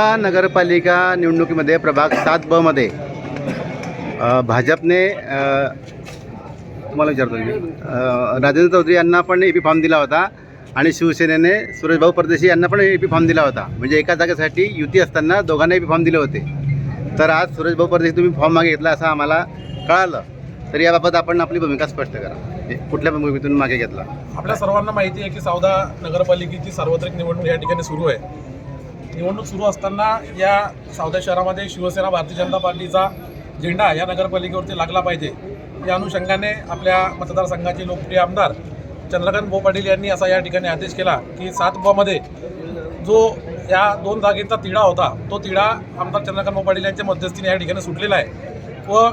नगरपालिका निवडणुकीमध्ये प्रभाग सात ब मध्ये भाजपने तुम्हाला विचारतो मी राजेंद्र चौधरी यांना पण ए पी फॉर्म दिला होता आणि शिवसेनेने सुरेशभाऊ परदेशी यांना पण ए पी फॉर्म दिला होता. म्हणजे एका जागेसाठी युती असताना दोघांना ए पी फॉर्म दिले होते. तर आज सुरेशभाऊ परदेशी तुम्ही फॉर्म मागे घेतला असं आम्हाला कळालं. तर याबाबत आपण आपली भूमिका स्पष्ट करा. हे कुठल्या भूमिकेतून मागे घेतला. आपल्या सर्वांना माहिती आहे की सावदा नगरपालिकेची सार्वत्रिक निवडणूक या ठिकाणी सुरू आहे. निवडणूक सुरू असताना या सावदा शहरामध्ये शिवसेना भारतीय जनता पार्टीचा झेंडा या नगरपालिकेवरती लागला पाहिजे. या अनुषंगाने आपल्या मतदारसंघाचे लोकप्रिय आमदार चंद्रकांत भाऊ पाटील यांनी असा या ठिकाणी आदेश केला की सात मध्ये जो या दोन जागेचा तिढा होता तो तिढा आमदार चंद्रकांत भाऊ पाटील यांच्या मध्यस्थीने या ठिकाणी सुटलेला आहे. व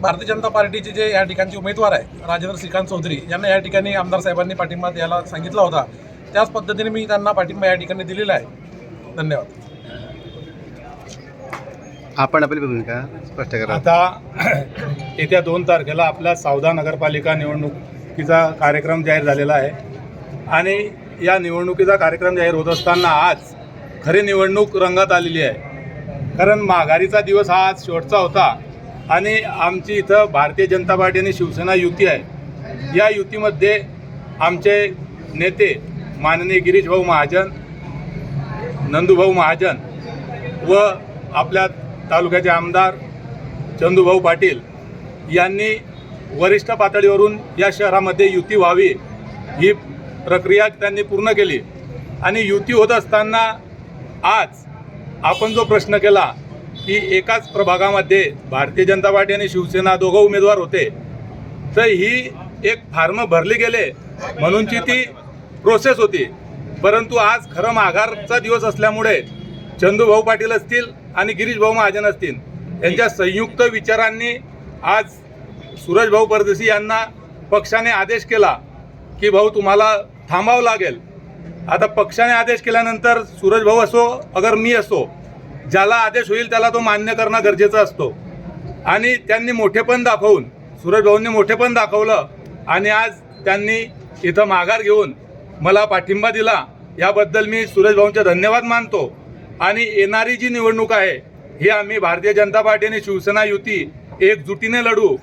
भारतीय जनता पार्टीचे जे या ठिकाणचे उमेदवार आहे राजेंद्र श्रीकांत चौधरी यांना या ठिकाणी आमदार साहेबांनी पाठिंबा द्यायला सांगितला होता. त्याच पद्धतीने मी त्यांना पाठिंबा या ठिकाणी दिलेला आहे. धन्यवाद. आपण आपली भूमिका स्पष्ट करा. आता येत्या दोन तारखेला आपल्या सावदा नगरपालिका निवडणुकीचा कार्यक्रम जाहीर झालेला आहे. आणि या निवडणुकीचा कार्यक्रम जाहीर होत असताना आज खरी निवडणूक रंगात आलेली आहे. कारण माघारीचा दिवस हा आज शेवटचा होता आणि आमची इथं भारतीय जनता पार्टी आणि शिवसेना युती आहे. या युतीमध्ये आमचे नेते माननीय गिरीश भाऊ महाजन नंदूभाऊ महाजन व आपल्या तालुक्याचे आमदार चंदूभाऊ पाटील यांनी वरिष्ठ पातळीवरून या शहरामध्ये युती व्हावी ही प्रक्रिया त्यांनी पूर्ण केली. आणि युती होत असताना आज आपण जो प्रश्न केला की एकाच प्रभागामध्ये भारतीय जनता पार्टी आणि शिवसेना दोघं उमेदवार होते तर ही एक फार्म भरली गेले म्हणूनची ती प्रोसेस होती. परंतु आज खरं माघारचा दिवस असल्यामुळे चंदूभाऊ पाटील असतील आणि गिरीश भाऊ महाजन असतील यांच्या संयुक्त विचारांनी आज सूरजभाऊ परदेशी यांना पक्षाने आदेश केला की भाऊ तुम्हाला थांबावं लागेल. आता पक्षाने आदेश केल्यानंतर सूरजभाऊ असो अगर मी असो ज्याला आदेश होईल त्याला तो मान्य करणं गरजेचं असतो. आणि त्यांनी मोठेपण दाखवून सूरजभाऊंनी मोठेपण दाखवलं आणि आज त्यांनी इथं माघार घेऊन मला पाठिंबा दिला. याबद्दल मी सूरजभाऊंचे धन्यवाद मानतो. आणि येणारी जी निवडणूक आहे ही आम्ही भारतीय जनता पार्टी आणि शिवसेना युती एकजुटीने लढू.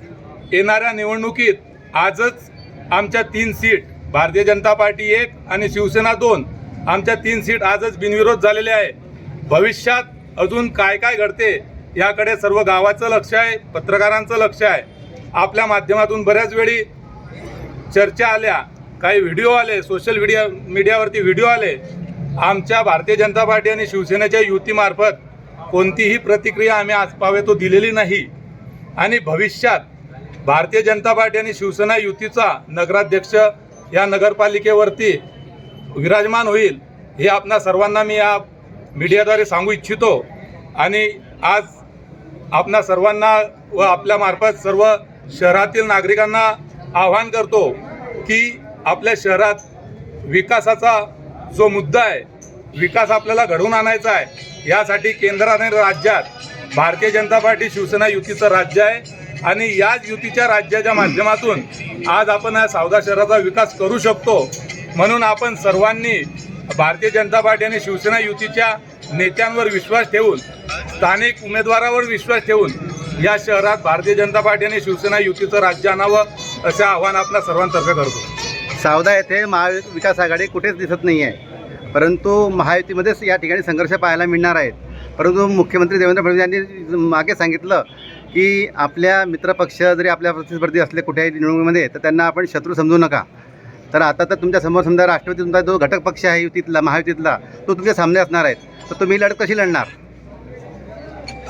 येणाऱ्या निवडणुकीत आजच आमच्या तीन सीट भारतीय जनता पार्टी एक आणि शिवसेना दोन आमच्या तीन सीट आजच बिनविरोध झालेले आहे. भविष्यात अजून काय काय घडते याकडे सर्व गावाचं लक्ष आहे पत्रकारांचं लक्ष आहे. आपल्या माध्यमातून बऱ्याच वेळी चर्चा आल्या काही व्हिडिओ आले सोशल मीडिया मीडियावरती व्हिडिओ आले. आमच्या भारतीय जनता पार्टी आणि शिवसेनेच्या युतीमार्फत कोणतीही प्रतिक्रिया आम्ही आज पावे तो दिलेली नाही. आणि भविष्यात भारतीय जनता पार्टी आणि शिवसेना युतीचा नगराध्यक्ष या नगरपालिकेवरती विराजमान होईल हे आपणा सर्वांना मी या मीडियाद्वारे सांगू इच्छितो. आणि आज आपणा सर्वांना व आपल्यामार्फत सर्व शहरातील नागरिकांना आवाहन करतो की आपल्या शहरात विकासाचा जो मुद्दा आहे विकास आपल्याला घडवून आणायचा आहे यासाठी केंद्राने आणि राज्यात भारतीय जनता पार्टी शिवसेना युतीचं राज्य आहे. आणि याच युतीच्या राज्याच्या माध्यमातून आज आपण या सावदा शहराचा विकास करू शकतो. म्हणून आपण सर्वांनी भारतीय जनता पार्टी आणि शिवसेना युतीच्या नेत्यांवर विश्वास ठेवून स्थानिक उमेदवारावर विश्वास ठेवून या शहरात भारतीय जनता पार्टी आणि शिवसेना युतीचं राज्य आणावं असं आव्हान आपल्या सर्वांतर्फे करतो. सावदा येथे महाविकास आघाडी कुठेच दिसत नाही आहे परंतु महायुतीमध्येच या ठिकाणी संघर्ष पाहायला मिळणार आहेत. परंतु मुख्यमंत्री देवेंद्र फडणवीस यांनी मागे सांगितलं की आपल्या मित्रपक्ष जरी आपल्या प्रतिस्पर्धी असले कुठेही निवडणुकीमध्ये तर त्यांना आपण शत्रू समजू नका. तर आता तर तुमच्यासमोर समजा राष्ट्रवादी तुमचा जो घटक पक्ष आहे युतीतला महायुतीतला तो तुमच्या सामने असणार आहेत. तर तुम्ही लढत कशी लढणार?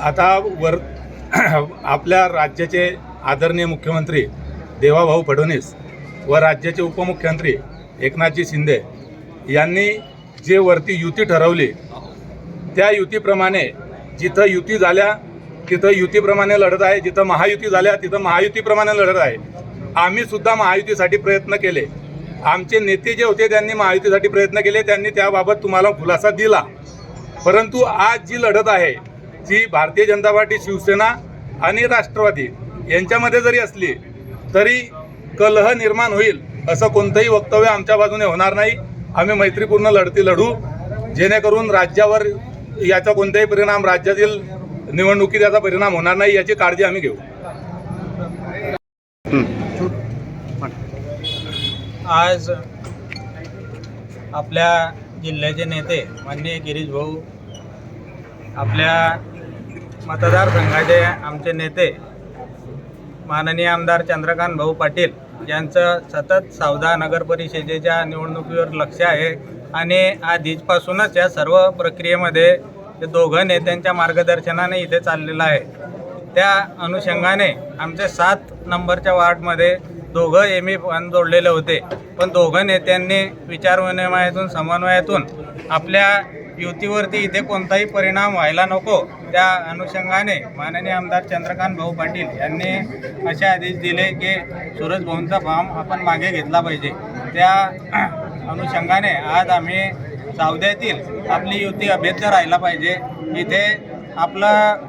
आता वर आपल्या राज्याचे आदरणीय मुख्यमंत्री देवाभाऊ फडणवीस व राज्याचे उपमुख्यमंत्री एकनाथजी शिंदे यांनी जे वरती युती ठरवली त्या युतीप्रमाणे जिथं युती झाल्या तिथं युतीप्रमाणे लढत आहे जिथं महायुती झाल्या तिथं महायुतीप्रमाणे लढत आहे. आम्ही सुद्धा महायुतीसाठी प्रयत्न केले. आमचे नेते जे होते त्यांनी महायुतीसाठी प्रयत्न केले त्यांनी त्याबाबत तुम्हाला खुलासा दिला. परंतु आज जी लढत आहे ती भारतीय जनता पार्टी शिवसेना आणि राष्ट्रवादी यांच्यामध्ये जरी असली तरी कलह निर्माण होईल असं कोणतंही वक्तव्य आमच्या बाजूने होणार नाही. आम्ही मैत्रीपूर्ण लढती लढू. जेणेकरून राज्यावर याचा कोणताही परिणाम राज्यातील निवडणुकीत याचा परिणाम होणार नाही याची काळजी आम्ही घेऊ. आज आपल्या जिल्ह्याचे नेते माननीय गिरीश भाऊ आपल्या मतदारसंघाचे आमचे नेते माननीय आमदार चंद्रकांत भाऊ पाटील यांचं सतत सावदा नगर परिषदेच्या निवडणुकीवर लक्ष आहे आणि आधीपासूनच या सर्व प्रक्रियेमध्ये दोघं नेत्यांच्या मार्गदर्शनाने इथे चाललेलं आहे. त्या अनुषंगाने आमचे सात नंबरच्या वार्डमध्ये दोघं एम ई पण जोडलेले होते. पण दोघं नेत्यांनी विचारविनिमयातून समन्वयातून आपल्या युतीवरती इथे कोणताही परिणाम व्हायला नको. त्या अनुषंगाने माननीय आमदार चंद्रकांत भाऊ पाटील यांनी असे आदेश दिले की सूरज भाऊंचा फॉर्म आपण मागे घेतला पाहिजे. त्या अनुषंगाने आज आम्ही सावद्यातील आपली युती अभेद्य राहिला पाहिजे. इथे आपलं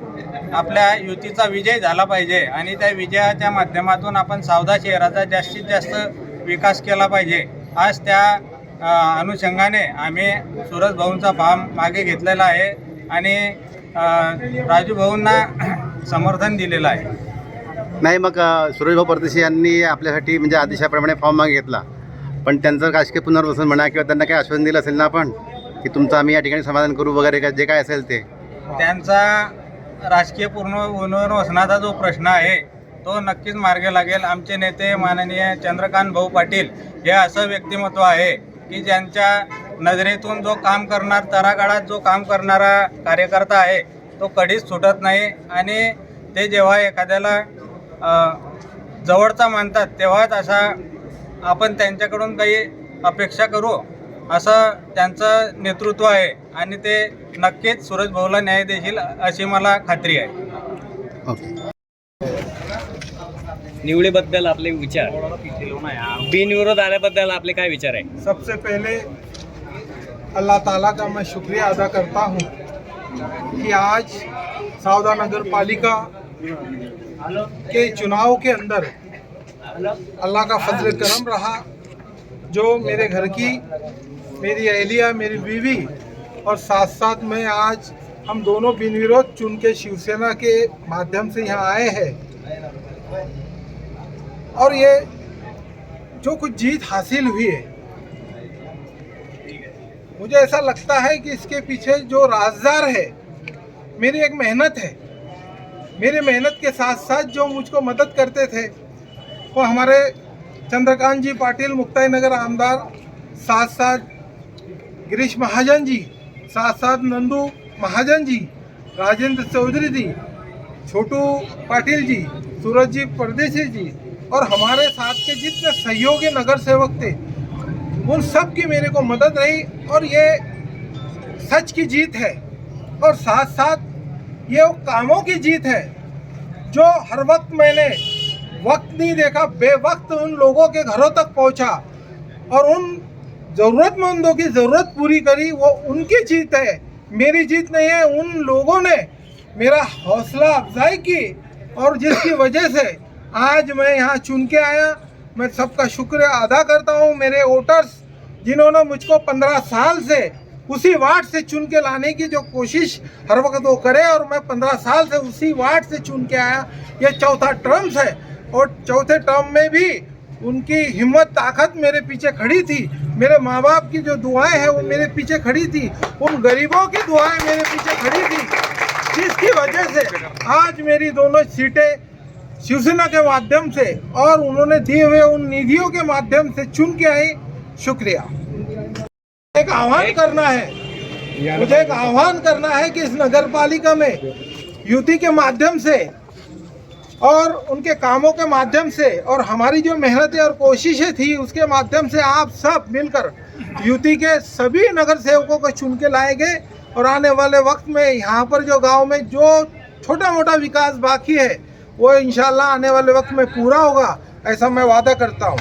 आपल्या युतीचा विजय झाला पाहिजे आणि त्या विजयाच्या माध्यमातून आपण सावदा शहराचा जास्तीत जास्त विकास केला पाहिजे. आज त्या अनुषंगाने आम्ही सुरज भाऊंचा फॉर्म मागे घेतलेला आहे आणि राजू भाऊंना समर्थन दिलेलं आहे. नाही मग सुरेशभाऊ परदेशी यांनी आपल्यासाठी म्हणजे आदेशाप्रमाणे फॉर्म मागे घेतला. पण त्यांचं राजकीय पुनर्वसन म्हणा किंवा त्यांना काही आश्वासन दिलं असेल ना आपण की तुमचं आम्ही या ठिकाणी समाधान करू वगैरे काय जे काय असेल ते. त्यांचा राजकीय पूर्ण पुनर्वसनाचा जो प्रश्न आहे तो नक्कीच मार्गी लागेल. आमचे नेते माननीय चंद्रकांत भाऊ पाटील हे असं व्यक्तिमत्व आहे की ज्यांच्या नजरेतून जो काम करणार तरागाळात जो काम करणारा कार्यकर्ता आहे तो कधीच सुटत नाही. आणि ते जेव्हा एखाद्याला जवळचा मानतात तेव्हाच असा आपण त्यांच्याकडून काही अपेक्षा करू असं त्यांचं नेतृत्व आहे. आणि ते नक्कीच सूरज भाऊला न्याय देशील अशी मला खात्री आहे. ओके. निवडीबद्दल आपले विचार. बिनविरोध आल्याबद्दल आपले काय विचार आहे? सबसे पहले अल्लाह ताला का मैं शुक्रिया अदा करता हूँ कि आज सावदा नगर पालिका के चुनाव के अंदर अल्लाह का फजल करम रहा, जो मेरे घर की, मेरी अहलिया, मेरी बीवी और साथ साथ में आज हम दोनों बिन विरोध चुन के शिवसेना के माध्यम से यहाँ आए हैं। और ये जो कुछ जीत हासिल हुई है, मुझे ऐसा लगता है कि इसके पीछे जो राजदार है, मेरी एक मेहनत है। मेरी मेहनत के साथ साथ जो मुझको मदद करते थे, वो हमारे चंद्रकांत जी पाटिल मुक्ताई नगर आमदार साथ साथ गिरीश महाजन जी साथ साथ नंदू महाजन जी, राजेंद्र चौधरी जी, छोटू पाटिल जी सूरज जी परदेसी जी और हमारे साथ के जितने सहयोगी नगर सेवक थे, उन सब की मेरे को मदद रही और ये सच की जीत है। और साथ साथ ये वो कामों की जीत है, जो हर वक्त मैंने वक्त नहीं देखा, बेवक्त उन लोगों के घरों तक पहुँचा और उन ज़रूरतमंदों की ज़रूरत पूरी करी, वो उनकी जीत है। मेरी जीत नहीं है, उन लोगों ने मेरा हौसला अफजाई की और जिसकी वजह से आज मैं यहाँ चुन के आया। मैं सबका शुक्र अदा करता हूँ मेरे वोटर्स, जिन्होंने मुझको पंद्रह साल से उसी वार्ड से चुन के लाने की जो कोशिश हर वक्त वो करे और मैं पंद्रह साल से उसी वार्ड से चुन के आया। ये चौथा टर्म्स है और चौथे टर्म में भी उनकी हिम्मत, ताकत मेरे पीछे खड़ी थी। मेरे माँ बाप की जो दुआएँ हैं वो मेरे पीछे खड़ी थी। उन गरीबों की दुआएँ मेरे पीछे खड़ी थी। जिसकी वजह से आज मेरी दोनों सीटें शिवसेना के माध्यम से और उन्होंने दिए हुए उन निधियों के माध्यम से चुन के आई शुक्रिया। एक आह्वान करना है। मुझे एक आह्वान करना है कि इस नगर पालिका में युति के माध्यम से और उनके कामों के माध्यम से और हमारी जो मेहनतें और कोशिशें थी उसके माध्यम से आप सब मिलकर युति के सभी नगर सेवकों को चुन के लाए गए और आने वाले वक्त में यहाँ पर जो गाँव में जो छोटा मोटा विकास बाकी है वो इंशाल्लाह आने वाले वक्त में पूरा होगा ऐसा मैं वादा करता हूँ।